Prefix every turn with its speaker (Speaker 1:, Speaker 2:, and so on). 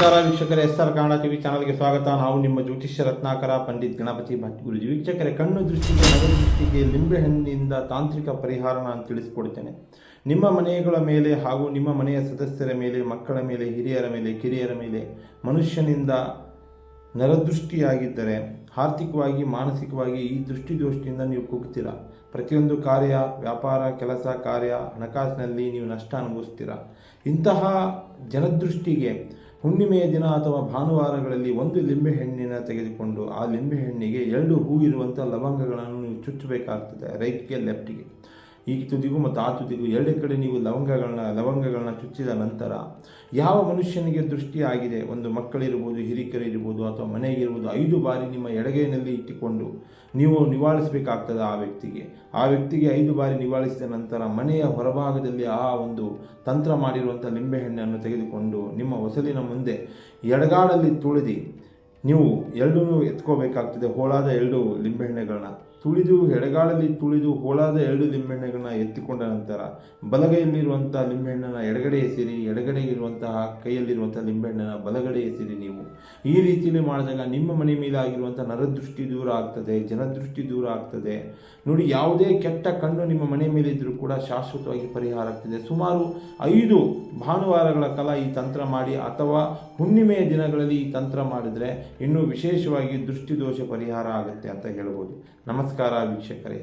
Speaker 1: ನಮಸ್ಕಾರ ವೀಕ್ಷಕರ, S R Kannada TV ಚಾನಲ್ಗೆ ಸ್ವಾಗತ. ನಾವು ನಿಮ್ಮ ಜ್ಯೋತಿಷ್ಯ ರತ್ನಾಕರ, ಪಂಡಿತ್ ಗಣಪತಿ ಭಟ್ ಗುರುಜಿ. ವೀಕ್ಷಕರೇ, ಕಣ್ಣು ದೃಷ್ಟಿಗೆ, ನಗರ ದೃಷ್ಟಿಗೆ ಲಿಂಬೆಹಣ್ಣಿನಿಂದ ತಾಂತ್ರಿಕ ಪರಿಹಾರ ನಾನು ತಿಳಿಸಿಕೊಡ್ತೇನೆ. ನಿಮ್ಮ ಮನೆಗಳ ಮೇಲೆ ಹಾಗೂ ನಿಮ್ಮ ಮನೆಯ ಸದಸ್ಯರ ಮೇಲೆ, ಮಕ್ಕಳ ಮೇಲೆ, ಹಿರಿಯರ ಮೇಲೆ, ಕಿರಿಯರ ಮೇಲೆ ಮನುಷ್ಯನಿಂದ ನರದೃಷ್ಟಿಯಾಗಿದ್ದರೆ ಆರ್ಥಿಕವಾಗಿ, ಮಾನಸಿಕವಾಗಿ ಈ ದೃಷ್ಟಿ ದೋಷದಿಂದ ನೀವು ಕುಗ್ತೀರಾ? ಪ್ರತಿಯೊಂದು ಕಾರ್ಯ, ವ್ಯಾಪಾರ, ಕೆಲಸ ಕಾರ್ಯ, ಹಣಕಾಸಿನಲ್ಲಿ ನೀವು ನಷ್ಟ ಅನುಭವಿಸ್ತೀರಾ? ಇಂತಹ ಜನದೃಷ್ಟಿಗೆ ಹುಣ್ಣಿಮೆಯ ದಿನ ಅಥವಾ ಭಾನುವಾರಗಳಲ್ಲಿ ಒಂದು ಲಿಂಬೆಹಣ್ಣಿನ ತೆಗೆದುಕೊಂಡು ಆ ಲಿಂಬೆಹಣ್ಣಿಗೆ ಎರಡು ಹೂ ಇರುವಂಥ ಲವಂಗಗಳನ್ನು ನೀವು ಚುಚ್ಚಬೇಕಾಗ್ತದೆ ರೈಟ್ಗೆ ಲೆಫ್ಟಿಗೆ. ಈ ತುದಿಗೂ ಮತ್ತು ಆ ತುದಿಗೂ ಎರಡೇ ಕಡೆ ನೀವು ಲವಂಗಗಳನ್ನ ಲವಂಗಗಳನ್ನ ಚುಚ್ಚಿದ ನಂತರ ಯಾವ ಮನುಷ್ಯನಿಗೆ ದೃಷ್ಟಿ ಆಗಿದೆ? ಒಂದು ಮಕ್ಕಳಿರ್ಬೋದು, ಹಿರಿಕರಿರ್ಬೋದು, ಅಥವಾ ಮನೆಗಿರ್ಬೋದು, ಐದು ಬಾರಿ ನಿಮ್ಮ ಎಡಗೈನಲ್ಲಿ ಇಟ್ಟುಕೊಂಡು ನೀವು ನಿವಾಳಿಸಬೇಕಾಗ್ತದೆ ಆ ವ್ಯಕ್ತಿಗೆ? ಆ ವ್ಯಕ್ತಿಗೆ ಐದು ಬಾರಿ ನಿವಾಳಿಸಿದ ನಂತರ ಮನೆಯ ಹೊರಭಾಗದಲ್ಲಿ ಆ ಒಂದು ತಂತ್ರ ಮಾಡಿರುವಂಥ ಲಿಂಬೆಹಣ್ಣನ್ನು ತೆಗೆದುಕೊಂಡು ನಿಮ್ಮ ಹೊಸಲಿನ ಮುಂದೆ ಎಡಗಾಡಲ್ಲಿ ತುಳಿದು. ನೀವು ಎರಡೂ ಎತ್ಕೋಬೇಕಾಗ್ತದೆ, ಹೋಳಾದ ಎರಡು ಲಿಂಬೆಹಣ್ಣುಗಳನ್ನ ತುಳಿದು ಎಡಗಾಲಲ್ಲಿ ತುಳಿದು ಹೋಳಾದ ಎರಡು ಲಿಂಬೆಹಣ್ಣುಗಳನ್ನ ಎತ್ತಿಕೊಂಡ ನಂತರ ಬಲಗೈಯಲ್ಲಿರುವಂಥ ಲಿಂಬೆಹಣ್ಣನ್ನು ಎಡಗಡೆ ಎಸಿರಿ ಎಡಗಡೆ ಇರುವಂತಹ ಕೈಯಲ್ಲಿರುವಂಥ ಲಿಂಬೆಹಣ್ಣನ್ನು ಬಲಗಡೆ ಎಸಿರಿ ನೀವು. ಈ ರೀತಿಯಲ್ಲಿ ಮಾಡಿದಾಗ ನಿಮ್ಮ ಮನೆ ಮೇಲೆ ಆಗಿರುವಂಥ ನರದೃಷ್ಟಿ ದೂರ ಆಗ್ತದೆ, ಜನದೃಷ್ಟಿ ದೂರ ಆಗ್ತದೆ. ನೋಡಿ, ಯಾವುದೇ ಕೆಟ್ಟ ಕಣ್ಣು ನಿಮ್ಮ ಮನೆ ಮೇಲೆ ಇದ್ದರೂ ಕೂಡ ಶಾಶ್ವತವಾಗಿ ಪರಿಹಾರ ಆಗ್ತದೆ. ಸುಮಾರು ಐದು ಭಾನುವಾರಗಳ ಕಾಲ ಈ ತಂತ್ರ ಮಾಡಿ ಅಥವಾ ಹುಣ್ಣಿಮೆಯ ದಿನಗಳಲ್ಲಿ ಈ ತಂತ್ರ ಮಾಡಿದರೆ ಇನ್ನೂ ವಿಶೇಷವಾಗಿ ದೃಷ್ಟಿದೋಷ ಪರಿಹಾರ ಆಗುತ್ತೆ ಅಂತ ಹೇಳ್ಬೋದು. ನಮಸ್ಕಾರ. ವೀಕ್ಷಕರೇ